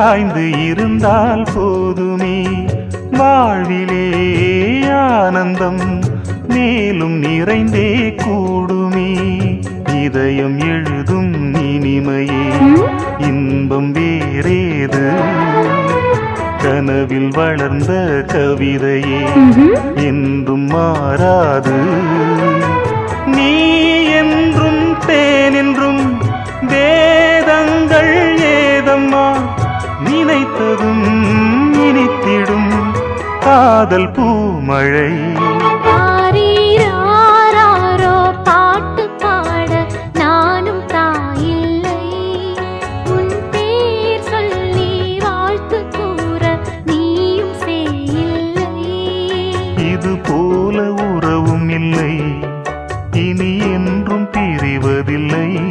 சாய்ந்து இருந்தால் போதுமே. வாழ்விலே ஆனந்தம் மேலும் நிறைந்தே கூடுமே. இதயம் எழுதும் இனிமையே. இன்பம் வேறேது. கனவில் வளர்ந்த கவிதையே. என்றும் மாறாது. வைத்ததும் இனித்திடும் காதல் பூமழை. இது போல உறவும் இல்லை. இனி என்றும் பிரிவதில்லை.